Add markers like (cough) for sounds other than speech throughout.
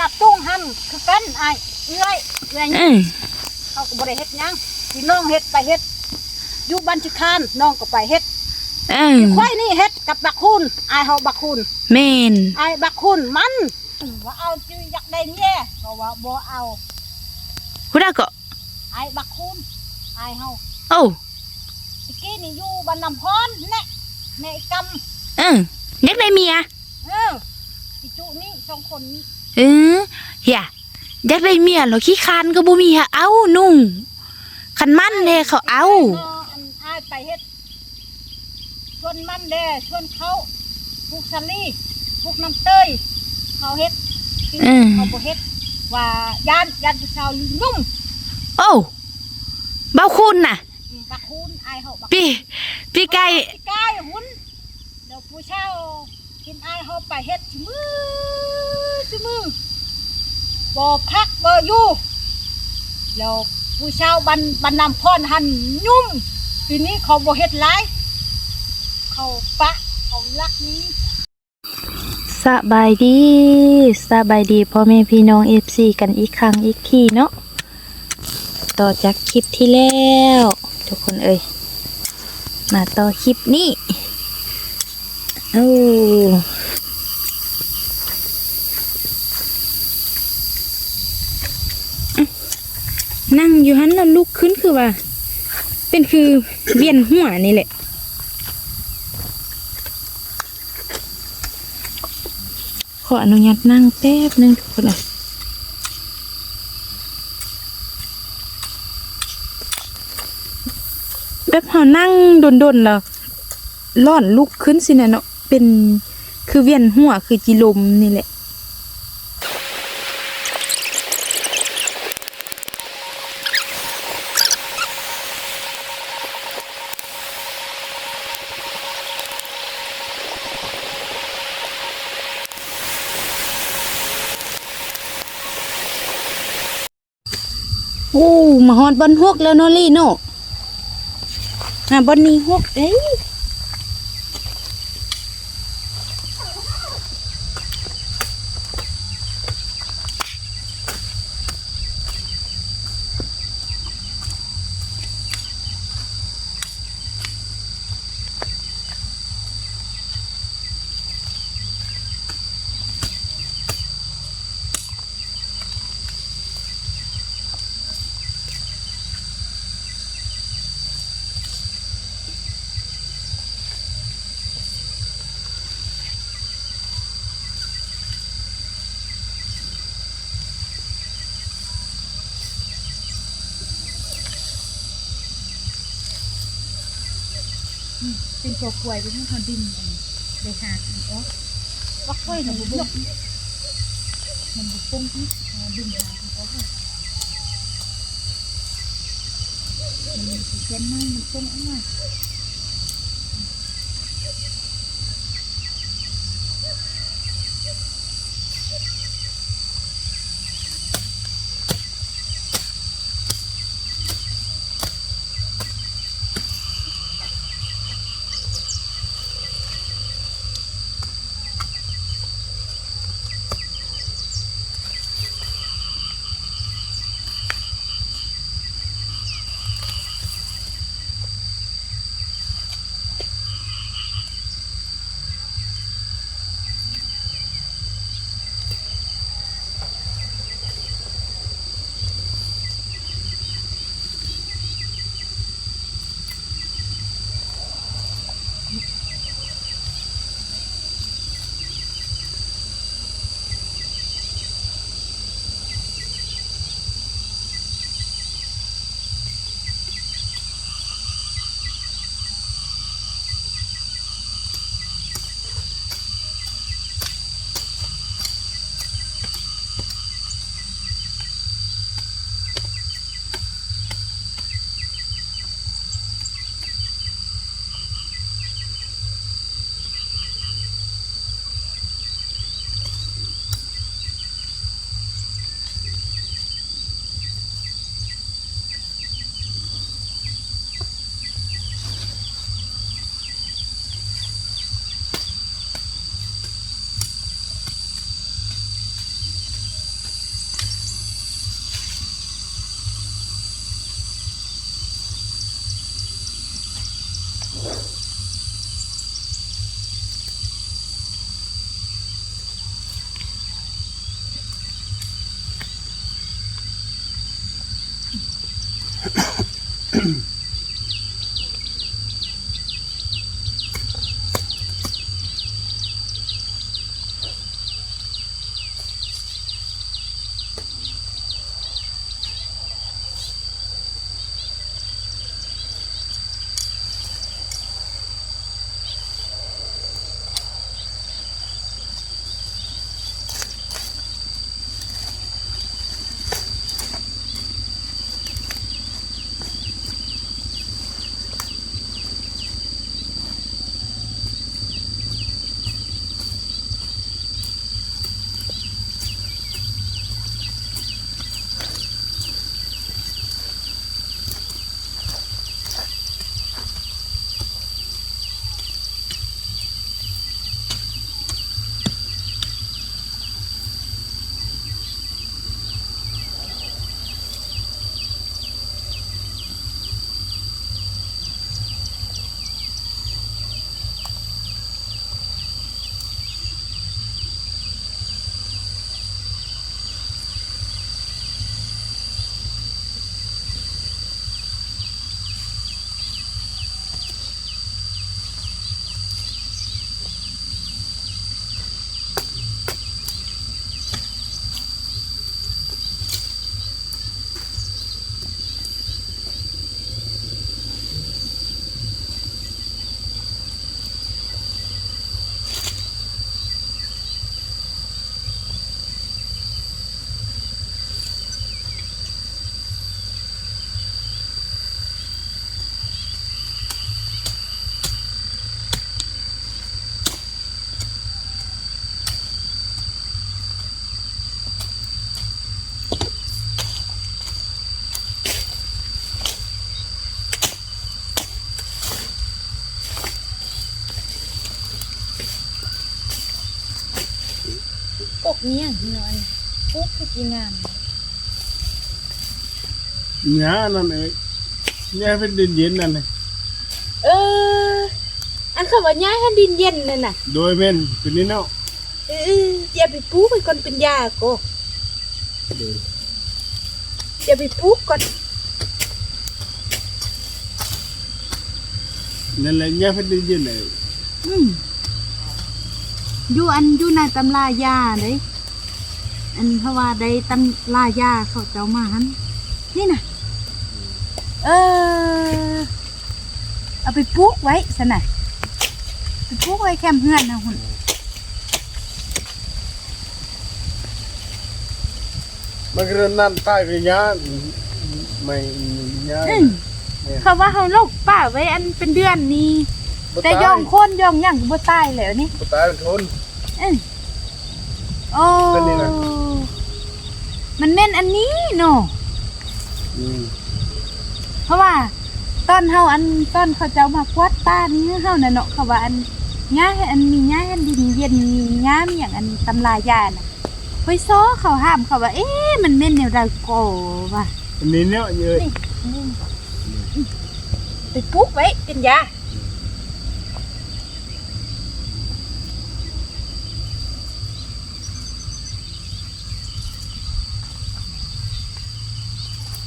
นับตุ้งหันคือกันไอ้เอื้อยเอื้อยเออเขาก็บ่ได้เฮ็ดหยังพี่น้องเฮ็ดไปเฮ็ดอยู่บ้านชิคานน้องก็ไปเฮ็ดเออควายนี่เฮ็ดกับบักคุณไอ้ายเฮาบักคุณแม่นไอ้ายบักคุณมันว่าเอาจืออยากได้เมียก็ว่าบ่เอาผู้ใดก็ไอ้ายบักคุณไอ้ายเฮาโอ้ตะกี้นี่อยู่บ้านน้ำพรแน่แม่กำ เอออยากได้เมีย เออพี่จุนี่สองคนนี้ เออเฮียอยากได้เมียเหรอขี้คร้านก็บ่มีฮะเอานุ่งคันมันเด้เขาเอาอันอ้ายไปเฮ็ดชวนมันเด้ชวนเขาปลูกสาลีปลูกน้ำเต้ยเขาเฮ็ดที่อืมเขาบ่เฮ็ดว่าย่านย่านผู้ชาวยุ่งโอ้เบ้าคุณน่ะอืมบักคูนอายเฮาบักพี่พี่ไก่พี่กายหุ่นเดี๋ยวผู้ชาว กินอายเฮาไปเฮ็ดซุมือซุมือบ่พักบ่อยู่แล้วผู้ชาวบันบันนำพรหันยุ่มทีนี้เขาบ่เฮ็ดหลายเขาปะเขาลักนี้สบายดีสบายดีพ่อแม่พี่น้อง FC กันอีกครั้งอีกทีเนาะต่อจากคลิปที่แล้ว ทุกคนเอ่ยมาต่อคลิปนี้ โอ้นั่งอยู่หันแล้วลุกขึ้นคือว่า เป็นคือเวียนหัวนี่แหละขออนุญาตนั่งแป๊บนึงทุกคนอะแบบพอนั่งดนๆแล้วร้อนลุกขึ้นสินะเนาะ เป็นคือเวียนหัวคือจิลมนี่แหละโอ้มาฮอดบอนฮกแล้วเนาะลี่เนาะอะบอนนี้ฮกเอ้ยเป็น ตัวป่วยเป็นที่เขาดินไปหากินอ๋อวักไว้นะบุบมันบุปุ้งที่ดินหากินอ๋อมันสีเขียนมากมันปุ้งอะอ Mm-hmm. (clears throat) เนี่ยพี่น้องปุ๊บคือกินงามหญ้านั่นเองหญ้าเป็นดินเย็นนั่นเลยเออ อันเขาว่าย้ายให้ดินเย็นนั่นน่ะ โดยแม่นเป็นนี่เนาะเอออย่าไปปลูกไปก่อนเป็นยาโก็โดยอย่าไปปลูกก่อนนั่นแหละหญ้าเป็นดินเย็นเลยอืมอยู่อันอยู่ในตำรายาเด้ อันเพราะว่าได้ตำรายาเขาเจ้ามาหันนี่น่ะเออ เอาไปปลูกไว้สนะไปปลูกไว้แคมเฮือนนะหุ่นมันก็นั่นใต้ก็หญ้าไม่หญ้าอืมเนี่ยเขาว่าเขาลกป่าไว้อันเป็นเดือนนี้บ่แต่ตาย่องโคนย่องหยังก็บ่ตายแล้วนี่บ่ตายมันทนเอ้ยโอ้เป็นนี่นะ มันแม่นอันนี้เนาะอืมเพราะว่าตอนเฮาอันตอนเขาเจ้ามากวาดป้านี่เฮาน่ะเนาะเขาว่าอันหญ้าให้อันมีหญ้าให้ดินเย็นมีหญ้ามีหยังอันตำรายาน่ะเฮ้ยซ้อเขาห้ามเขาว่า เอ๊ะมันแม่นแนวใดก็ว่าอันนี้เนาะเยอะ นี่ไปปลูกไว้เป็นยา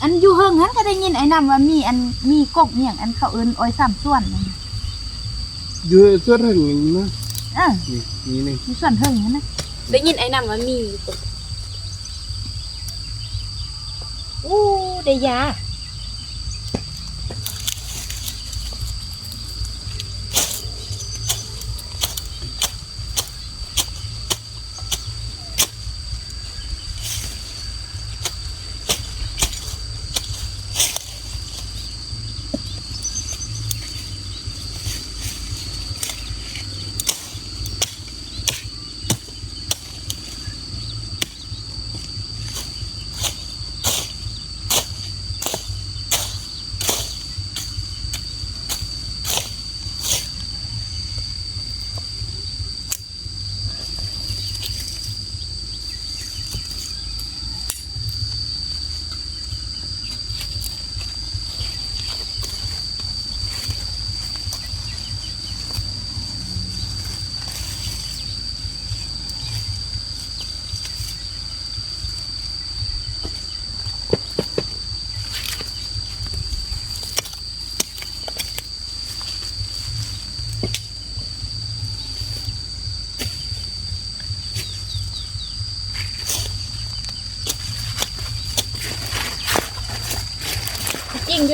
อันอยู่เฮิงนั้นก็ได้ยินไอ้นำว่ามีอันมีกกเมียงอันเขาเอิ้นอ้อยสามส่วนนั่นน่ะเยอะส่วนหนึ่งนะเออนี่นี่นี่มีส่วนเฮิงนั่นนะได้ยินไอ้นำว่ามีกกอู้ได้ยา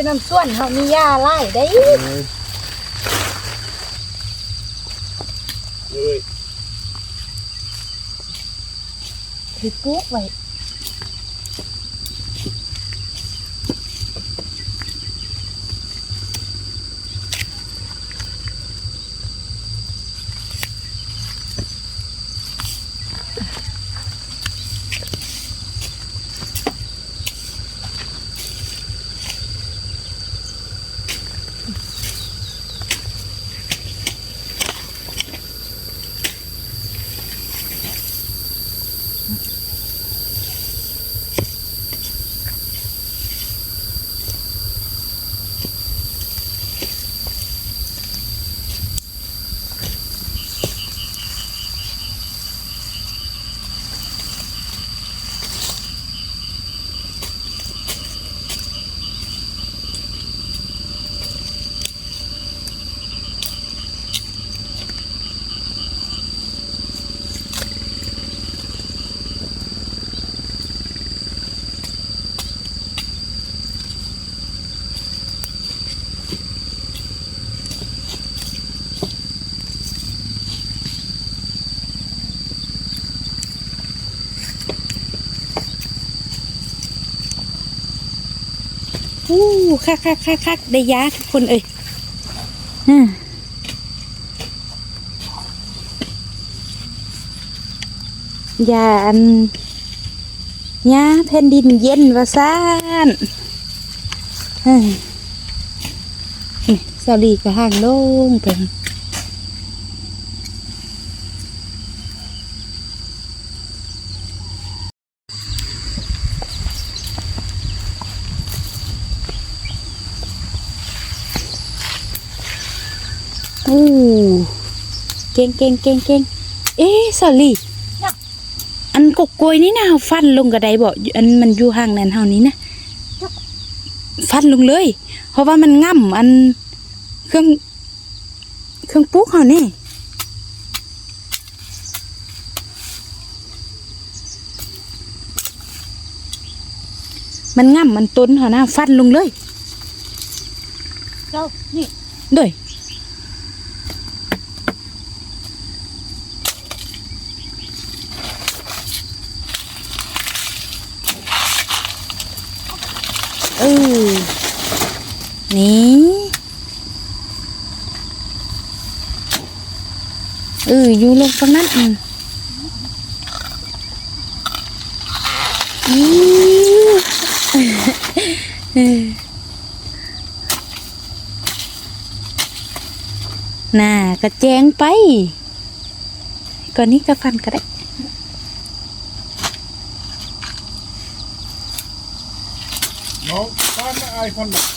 น้ำส่วนเขามียาไล่ได้เอ้ยเอ้ยไปปลูกไว้ อู้ คักคักคักคักได้ยาทุกคนเอ้ยอืมยาอันยาแผ่นดินเย็นว่าซ่านเฮ้ยนี่สาลีก็ห่างลงไป อู้เก่งเก่งเก่งเก่งเอ๊ะสอลี่เนี่ยอันกกกล้วยนี่นะเฮาฟันลงกระไดบ่อันมันอยู่ห่างนั้นเฮานี้นะฟันลงเลย เพราะว่ามันง่ำอันเครื่อง เครื่องปลูกเฮานี่มันง่ำมันต้นเฮานะฟันลงเลยเจ้านี่ด้วย เออ นี่เอออยู่ลงตรงนั้นอืมน่ากระแจงไป ก่อนนี้ก็ฟันก็ได้น้องตามมาไอ้คนน่ะอย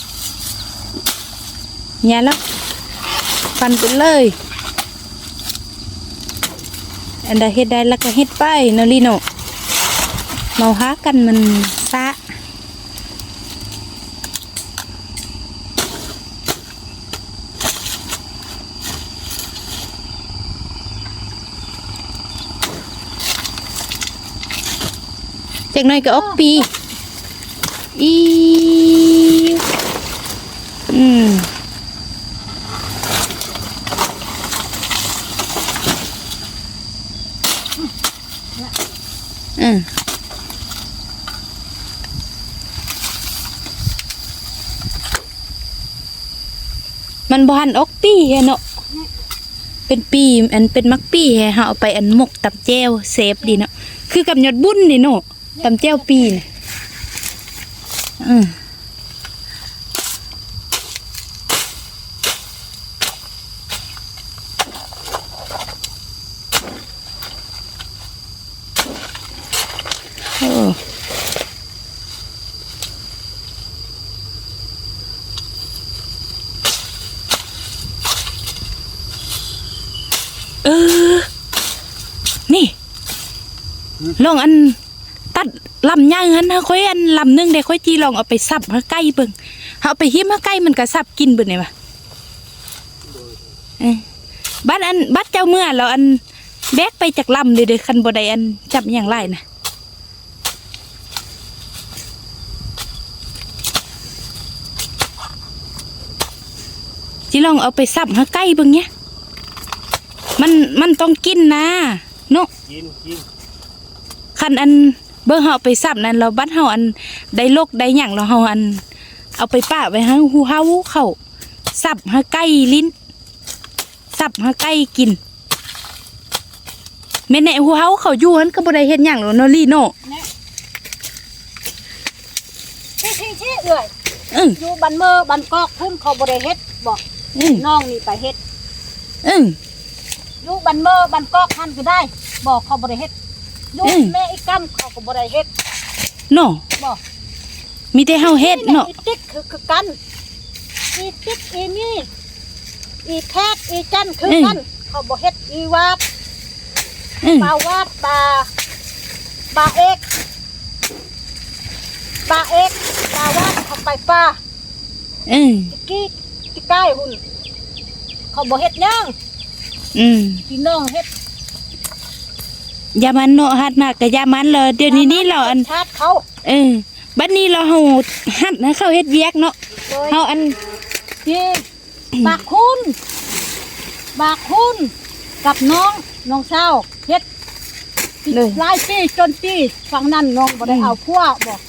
่าวฟันไปเลยอันใด เฮ็ดได้แล้วก็เฮ็ดไปเนาะลีโนเมาหากันมันซะจากหน้อยก็ออกปี อีอืม อืมมัน บานออกปีแฮเนาะเป็นปีอันเป็นมักปีแฮเฮาเอาไปอันหมกตำแจ้วเซฟดีเนาะคือกับยอดบุญนี่เนาะตำแจ้วปีน่ะอืม ลองอันตัดลำย่างหันนะค่อยอันลำนึงเดี๋ยวค่อยจีลองเอาไปสับมาใกล้เบิ่งเอาไปหิมมาใกล้มันก็สับกินเบิ่งนี่วะบัดอันบัดเจ้าเมื่อเราอันแบกไปจากลำเด้อเด้อคันบ่ได้อันจับอย่างไรนะจีลองเอาไปสับมาใกล้เบิ่งเนี่ยมันมันต้องกินนะเนาะกินกิน คันอันเบิ่งเฮาเอาไปสับนั้นเราบัดเฮาอันได้โลกได้หยังเราเฮาอัน เอาไปป้าไว้ให้ฮูเฮาเข้าสับให้ไก่ลิ้น สับให้ไก่กินแม่นแน่ฮูเฮาเขาอยู่หันก็บ่ได้เฮ็ดหยังหรอกเนาะลีโนที่ที่ที่เอื่อยอึ้งอยู่บันเมอบันกอกพุ่นเขาบริเฮ็ดบอกอึ้งน้องนี่ไปเฮ็ดอึ้งอยู่บันเมอบันกอกท่านก็ได้ บอกเขาบริเฮ็ด อยู่อืมแม่อีกัมเขาก็บริเฮ็ดเนาะบอกมีแต่เฮาเฮ็ดเนาะอีติ๊กคือคือกันอีติ๊กอีนี่อีแคทอีจันคือกันเขาบริเฮ็ดอีวาดอึ้งบาวาดบาบาเอกบาเอกบาวาดเขาไปป่าอึ้งตะกี้ตะใกล้หุ่นเขาบริเฮ็ดหยังอืมพี่น้องเฮ็ดอ ย่ามันเนาะฮัดมากก็อย่ามันเลยเดี๋ยวนี้นี่เราอันชาติเขาเออบัดนี้เราเฮาฮัดนะเขาเฮ็ดเวียกเนาะโดยเฮาอันที่บากคุณบากคุณกับน้องน้องเศร้าเฮ็ดเลยหลายปีจนปีฝั่งนั้นน้องบ่ได้อืมเอาพัวบอก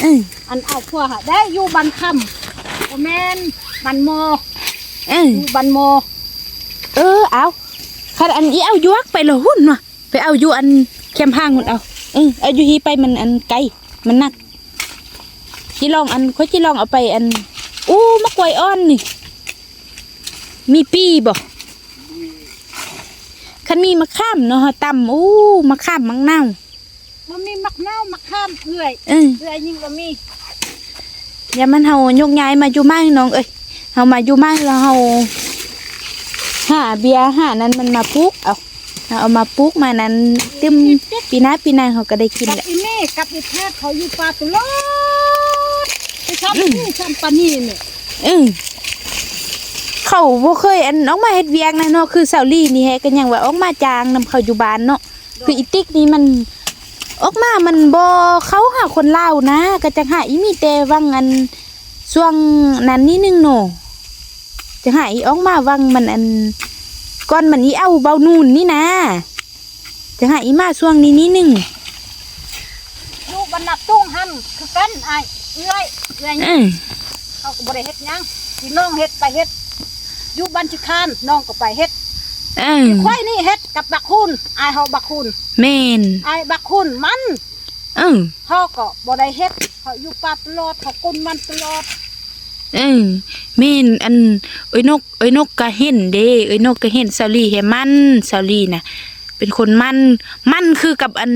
เอออันเอาพัวหาได้อยู่บันคำบ่แม่นบันโมเอออยู่บันโม เออเอาคันอันนี้เอายวกไปเลยหุ่นว่ะไป เอาอยู่อันแคมห้างหุ่นเอาเออเอาอยู่ฮีไปมันอันไกลมันหนักจีลองอันค่อยจีลองเอาไปอันอู้มะกวยอ่อนนี่ มีปีบ่คันมีมะข้ามเนาะตำอู้มะข้ามมังนาวมันมีมักนาวมักข้ามเอื้อยเออเอื้อยยิ่งก็มีอย่ามันเฮายกย้ายมาอยู่บ้านน้องเอ้ยเฮามาอยู่บ้านแล้วเฮาหาเบียร์หานั้นมันมาปลูกเอา เอาเอามาปลูกมานั้นตึมปีหน้าปีหน้าเขาก็ได้กินกับแหละอีนี่กับอีแพทย์เขาอยู่ป่าตลอดไปทำนี่ทำปานี่เนี่ยอือเขาบ่เคยอันออกมาเฮ็ดเวียกนะเนาะคือเสาลี่นี่แฮะก็ยังว่าออกมาจางนำเขาอยู่บ้านเนาะคืออีติ๊กนี่มัน ออกมามันบ่เขาหาคนลาวนะก็จังหาอีมีแต่วังอันช่วงนั้นนิดนึงเนาะจะหาอีออกมาวังมันอัน ก่อนมันอีเอาเบานูนนี่นะจะหาอีมาช่วงนี้นิดนึงอยู่บรรณาตุ้งหันคือกันไอ้เอื้อยเอื้อยอือเขาก็บ่ได้เฮ็ดหยังพี่น้องเฮ็ดไปเฮ็ดอยู่บ้านชิคานน้องก็ไปเฮ็ดอือควายนี่เฮ็ดกับบักคุณไอ้ายเฮาบักคุณแม่นไอ้ายบักคุณมันอือเฮาก็บ่ได้เฮ็ดเขาอยู่ป่าตลอดเขากุนมันตลอด เออแม่นอันเอ้ยนกเอ้ยนกก็เห็นเด้เอ้ยนกก็เห็นสาลีให้มันสาลีน่ะ เป็นคนมันมันคือกับอัน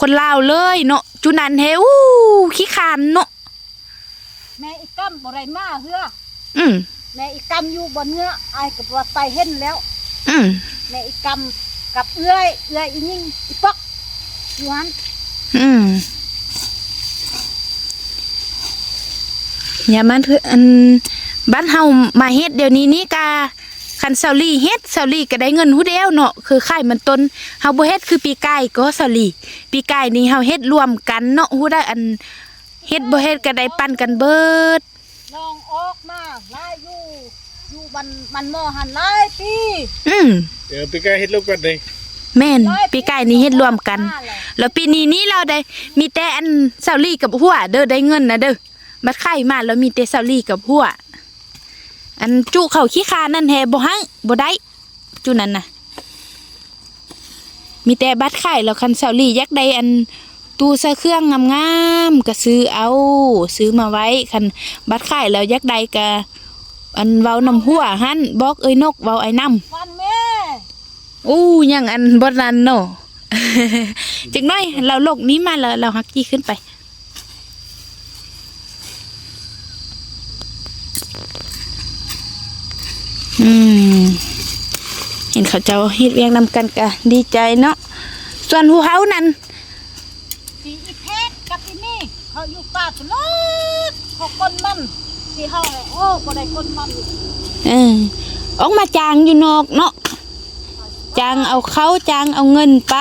คนลาวเลยเนาะจุนันเฮอู้ขี้คานเนาะแม่อีกำบ่ได้มาเฮืออืมแม่อีกำอยู่บนเนื้อไอ้ายก็บ่ไปเห็นแล้ว อืมแม่อีกำกับเอื้อยเอื้อยอีนิ่งอีปอกอยู่หันอืม อย่ามันเถอะอันบ้านเฮามาเฮ็ดเดี๋ยวนี้นี่กาคันเซาลี่เฮ็ดเซาลี่ก็ได้เงินฮู้เดียวเนาะคือค่ายมันต้นเฮาบ่เฮ็ดคือปีกายก็เซาลี่ปีกายนี่เฮาเฮ็ดรวมกันเนาะฮู้ได้อันเฮ็ดบ่เฮ็ดก็ได้ปันกันเบิดน้องออกมาหลายอยู่อยู่บันมันหมอหันหลายปีอืมเดี๋ยวไปแก้เฮ็ดลูกกันเลยแม่นหลายปีกายนี่เฮ็ดรวมกันมาแล้วแล้วปีนี้นี่เราได้มีแต่อันเซาลี่กับหัวเด้อได้เงินนะเด้อ บัดไข่มาแล้วมีแต่เซาลี่กับหัวอันจุเขาขี้คานั่นแฮบ่ฮังบ่ได้จุนั้นน่ะมีแต่บัดไข่แล้วคันเซาลี่อยากได้อันตู้ใส่เครื่องงามๆก็ซื้อเอาซื้อมาไว้คันบัดไข่แล้วอยากได้ก็อันเว้านำหัวหั่นบอกเอ้ยนกเว้าไอ้นำวันแม่อู้ยังอันบดนันเนาะจังน้อยเราโลกนี้มาแล้วเราฮักกี้ขึ้นไป อืมเห็นเขาเจ้าเฮ็ดเวียงนำกันกะดีใจเนาะส่วนหูเฮานั่นสีอีเพชรกับอีนี่เขาอยู่ป่าตลอดเขาคนมันที่เฮาเลยโอ้บ่ได้คนมันอยู่เออออกมาจางอยู่นอกเนาะจางเอาเขาจางเอาเงินไป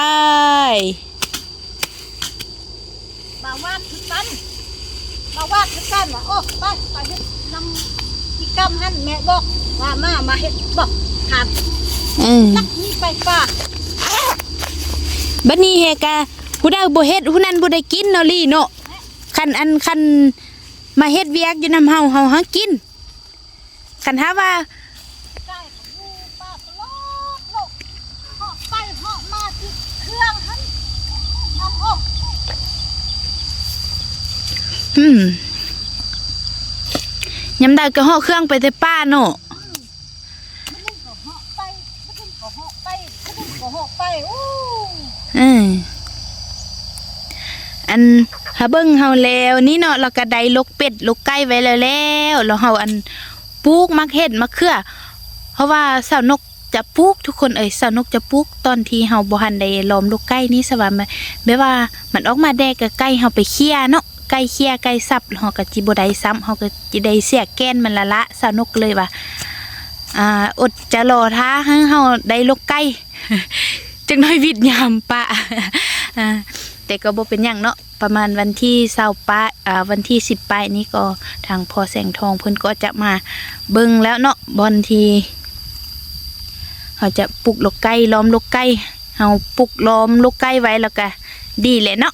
บาวาดคือกันบาวาดคือกันว่าโอ้ไปไปเฮ็ดนำอีกำหันแม่บอก ว่ามามาเฮ็ดบอกถามเออนักนี้ไปป่าบัดนี้เฮกะผู้ใดบ่เฮ็ดผู้นั้นบ่ได้กินเนาะลี่เนาะคันอันคันมาเฮ็ดเวียกอยู่นำเฮาเฮาหากินคันหาว่าได้ของอยู่ป่าตลอดโลกเหาะไปเหาะมาที่เครื่องหันนำออกอืมยามใดก็เหาะเครื่องไปแต่ป้าเนาะ มันนึงก็เหาะไปมันนึงก็เหาะไปมันนึงก็ เหาะไปโอ้เอออันหาเบิ่งเฮาแล้ว นี่เนาะเราก็ได้ลกเป็ดลกไก่ไว้แล้วแล้วแล้วเฮาอันปลูกมักเฮ็ดมักเขือเพราะว่าสาวนกจะปลูกทุกคนเอ่ยสาวนกจะปลูกตอนที่เฮาบ่ทันได้ล้อมลูกไก่นี่สว่าแบบแบบว่ามันออกมาแดกกับไก่เฮาไปเคี่ยเนาะไก่เคี่ยไก่สับเฮาก็สิบ่ได้ซ้ำเฮาก็สิได้เสียแกนมันละละสาวนกเลยว่าอ่าอดจะรอท้าให้เฮาได้ลูกไก่ จังน้อยวิดยามปะแต่ก็บ่เป็นหยังเนาะประมาณวันที่20ปลายอ่าวันที่10ปลายนี้ก็ทางพอแสงทองเพิ่นก็จะมาเบิ่งแล้วเนาะบอนทีเขาจะปลูกลูกไก่ล้อมลูกไก่เฮาปลูกล้อมลูกไก่ไว้แล้วก็ดีแหละเนาะ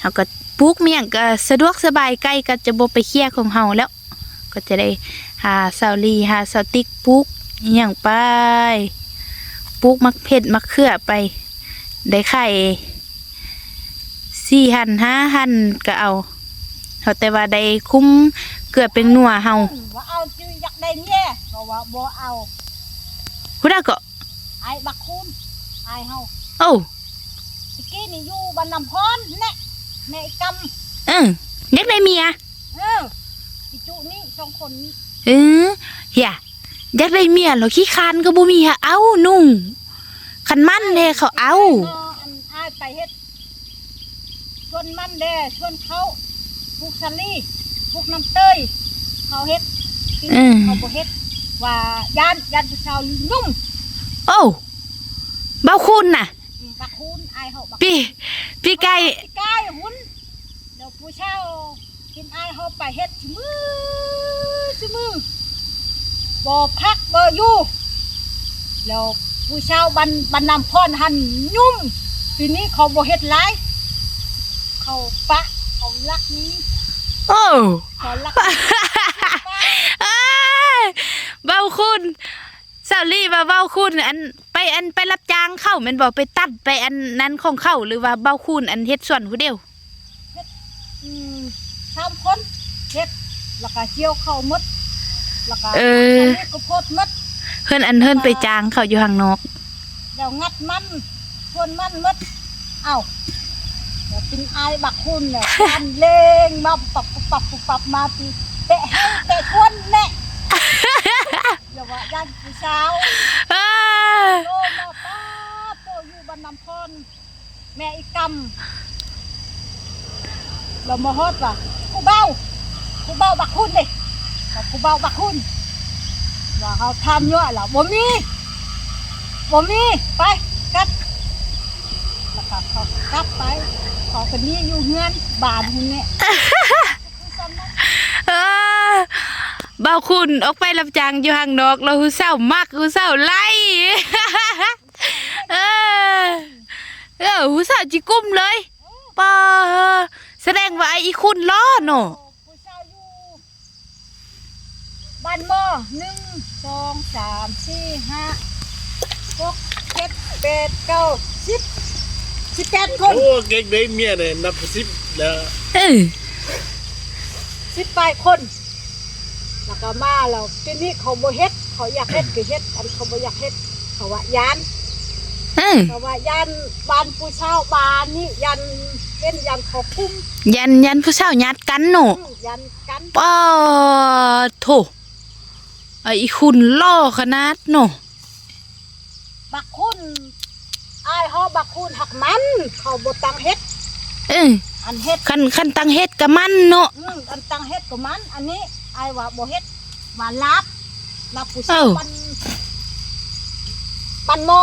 เฮาก็ปลูกเมี่ยงก็สะดวกสบายไก่ก็จะบ่ไปเคลียของเฮาแล้ว ก็จะได้หาซาลีหาซาติ๊กปลูกอย่างไป ปลูกมักเผ็ดมักเขือไป ได้ไข่สี่หันห้าหันก็เอาเขาแต่ว่าได้คุ้มเกลือเป็นนัวเฮาว่าเอาจืออยากได้เนี่ยก็ว่าบ่เอาผู้ใดก็ไอ้บักคูนไอ้เฮาโอ้ตะกี้นี่อยู่บ้านน้ำพรแน่แม่ไอ้กเอออยากได้เมียำเออพี่จุนี่สองคนนี้เออเฮีย อยากได้เมียเหรอขี้คร้านก็บ่มีหาเอานุ่งคันมันแน่เขาเอาก็อันอายไปเฮ็ดชวนมันแด่ชวนเขาพวกสลีพวกน้ำเตยเขาเฮ็ดที่อืมเขาบ่เฮ็ดว่าย่านย่านผู้ชาวยุ่งโอ้เบ้าคุณน่ะอืมบักคูนอายเขาบักพี่พี่ไก่พี่กายหุ่นเดี๋ยวผู้ชาวกินอายเขาไปเฮ็ดซุมือซุมือ บ่พักบ่อยู่แล้วผู้ชาวบันบันนำพรหันยุ่มทีนี้เขาบ่เฮ็ดหลายเขาปะเขาลักนี้โอ้เขาลักเอ้ยเบ้าคุณสาวลี่ว่าเบ้าคุณอันไปอันไปรับจ้างเข้าแมันบอกไปตัดไปอันนั้นของเข้าหรือว่าเบ้าคุณอันเฮ็ดส่วนผู้เดียวอืมสามคนเฮ็ดแล้วก็เจียวเข้าวหมด แล้วก็เออนนี้ก็โพดหมดเพิ่นอันเพิ่นไปจ้างเขาอยู่ข้างนอก แล้วงัดมันชวนมันหมดเอ้าเดี๋ยวเป็นอายบักคุณเนี่ยยันเลงมาปับปับปับปับปับมาปีเตะให้เตะชวนแน่อย่าว่ายันผู้สาวเอ้ยโตมาป้าโตอยู่บ้านน้ำพรแม่อีกกำเรามาฮอดว่ะกูเบ้ากูเบ้าบักคุณดิ กกูเบาบักคุณว่าเขาทำเยอะเหรอบ่มีบ่มีไปกลับแล้วก็เขากลับไปเขาคนนี้อยู่เฮือนบานหุ่นเนี่ยเออเบาคุณออกไปรับจ้างอยู่ข้างนอกแล้วหูเศร้ามักหูเศร้าไล่เออเออหูเศร้าจิกุ้มเลยป้าแสดงว่าไอ้อีคุณล้อเนาะ ผู้ชายอยู่ บ้านหม้อหนึ่งสองสามสี่ห้าหกเจ็ดแปดเก้าสิบสิบแปดคนโอ้เก่งได้เมียเนี่ยนับสิบแล้วเออสิบแปดคน แล้วก็มาแล้วทีนี้เขาบ่เฮ็ด เขาอยากเฮ็ดก็เฮ็ด อันเขาบ่อยากเฮ็ด เขาว่ายานเออเขาว่ายานบ้านผู้เช่าบ้านนี่ยันเป็นยันเขาคุ้มยันยันผู้เศร้ายัดกันเนาะอืมยันกัน ป้าโถ ไอ้อีคุณล่อขนาดเนาะบักคุณอายเฮาบักคุณหักมัน เขาบ่ตังเฮ็ด เอออันเฮ็ดคันคันตังเฮ็ดกับมันเนาะอืมอันตังเฮ็ดก็มัน อันนี้อายว่าบ่เฮ็ดว่าลาบลาบผู้เช่าเอ้าปันปันหมอ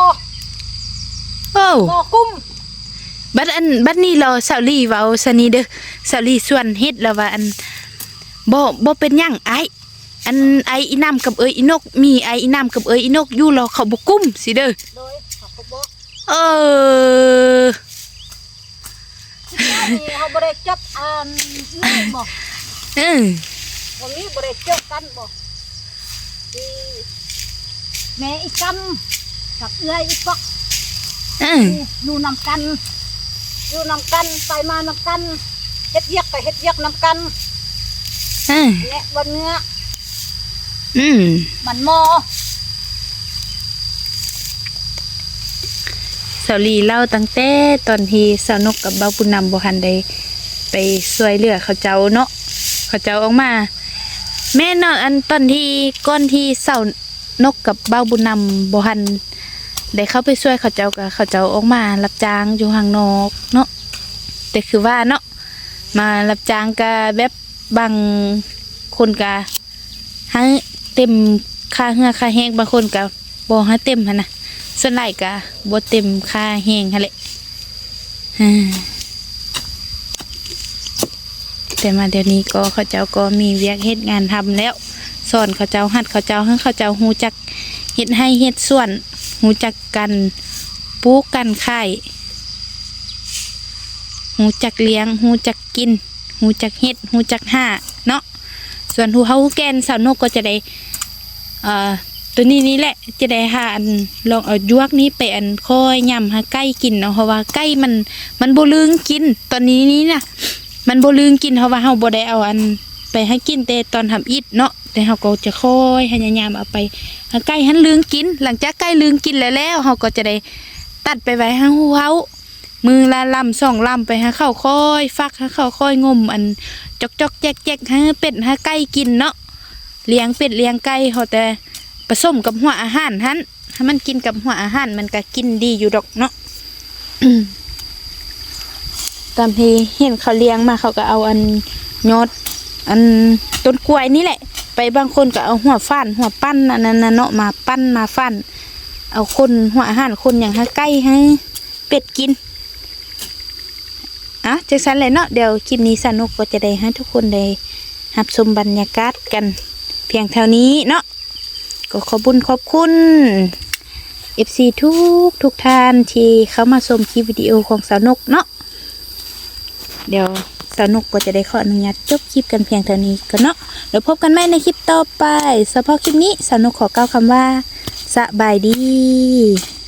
โอ้หมอกุ้มบัดอันบัดนี้เราสาวลีเว้าซะนี่เด้อสาวลีส่วนเฮ็ดแล้วว่าอันบ่บ่เป็นหยังไอ อันไออีน้ำกับเอยอีนก มีไออีน้ำกับเอยอีนกอยู่เราเขาบ่กุ้มสิเด้อโดยเขาก็บอกเอออันนี้เขาบริจับอันนี่บอกเออวันนี้บริจับกันบอกที่แม่อีกำกับเอื้อยอีกปอกเอออยู่นำกันอยู่นำกันไปมานำกันเฮ็ดเยียกไปเฮ็ดเยียกนำกันเออเนี่ยวันเนื้อ อืมมันหมอสาวลีเล่าตั้งแต่ตอนที่สาวนกกับเบ้าปุณนำบ่ทันได้ไปช่วยเหลือเขาเจ้าเนาะเขาเจ้าออกมา แม่เนาะอันตอนที่ก่อนที่สาวนกกับเบ้าบุญนำบ่ทันได้เข้าไปช่วยเขาเจ้าก็เขาเจ้าออกมา รับจ้างอยู่ข้างนอกเนาะแต่คือว่าเนาะมารับจ้างก็แบบบางคนก็ให้ เต็มค่าเหือค่าแห้งบางคนก็บ่ให้เต็มหันน่ะส่วนใหญ่ก็บ่เต็มค่าแห้งหั่นแหละแต่มาเดี๋ยวนี้ก็เขาเจ้าก็มีเวียกเฮ็ดงานทำแล้วสอนเขาเจ้าหัดเขาเจ้าให้เขาเจ้าฮู้จักเฮ็ดให้เฮ็ดส่วนฮู้จักกันปลูกกันไข่ฮู้จักเลี้ยงฮู้จักกินฮู้จักเฮ็ดฮู้จักหาเนา ส่วนฮู้เฮาแกนสาวนกก็จะได้เอ่อตัวนี้นี่แหละจะได้หาอันลองเอายวกนี้ไปอันค่อยย่ำหาไก่กินเนาะเพราะว่าไก่มันมันบลืงกิน ตอนนี้นี่นะมันบลืงกินเพราะว่าเฮาบ่ได้เอาอันไปให้กินแต่ตอนทำอิดเนาะแต่เฮาก็จะค่อยพยายามเอาไปให้ไก่หันลืงกิน หลังจากไก่ลืงกินแล้วแล้วเฮาก็จะได้ตัดไปไว้ให้ฮู้เฮา มือละลำสองลำไปให้เข้าค่อย ฟักให้เข้าค่อยงม อันจอกจอกแจกแจกให้เป็ดให้ไก่กินเนาะเลี้ยงเป็ดเลี้ยงไก่เฮาแต่ผสมกับหัวอาหารหันถ้ามันกินกับหัวอาหารมันก็กินดีอยู่ดอกเนาะตามที่เห็นเขาเลี้ยงมาเขาก็เอาอันยอดอันต้นกล้วยนี่แหละ ไปบางคนก็เอาหัวฟ้านหัวปั้นอันนั้นน่ะเนาะมาปั้นมาฟันเอาคนหัวอาหารคนอย่างให้ไก่ให้เป็ดกิน อะจังสันเลยเนาะเดี๋ยวคลิปนี้สนุกก็จะได้ให้ทุกคนได้รับชมบรรยากาศกัน เพียงเท่านี้เนาะก็ขอบุญขอบคุณ FC ทุกทุกท่านที่เข้ามาชมคลิปวิดีโอของสาวนกเนาะเดี๋ยวสาวนกก็จะได้ขออนุญาตจบคลิปกันเพียงเท่านี้กันเนาะเดี๋ยวพบกันใหม่ในคลิปต่อไปสำหรับคลิปนี้สาวนกขอกล่าวคำว่าสบายดี